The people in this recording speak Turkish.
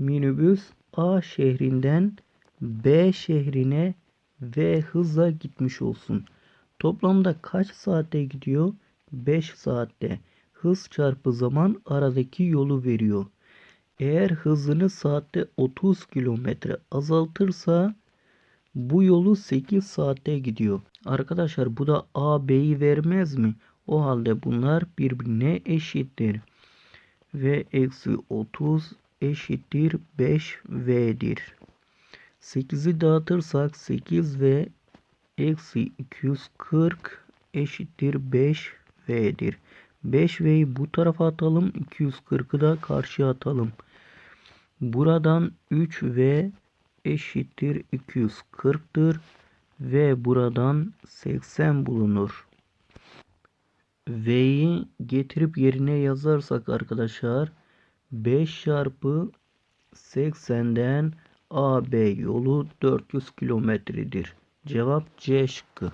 Minibüs A şehrinden B şehrine V hızla gitmiş olsun. Toplamda kaç saatte gidiyor? 5 saatte. Hız çarpı zaman aradaki yolu veriyor. Eğer hızını saatte 30 kilometre azaltırsa bu yolu 8 saatte gidiyor. Arkadaşlar bu da A B'yi vermez mi? O halde bunlar birbirine eşittir. V eksi 30 eşittir 5V'dir. 8'i dağıtırsak 8V eksi 240 eşittir 5V'dir. 5V'yi bu tarafa atalım. 240'ı da karşıya atalım. Buradan 3V eşittir 240'tır. Ve buradan 80 bulunur. V'yi getirip yerine yazarsak arkadaşlar 5 çarpı 80'den AB yolu 400 kilometredir. Cevap C şıkkı.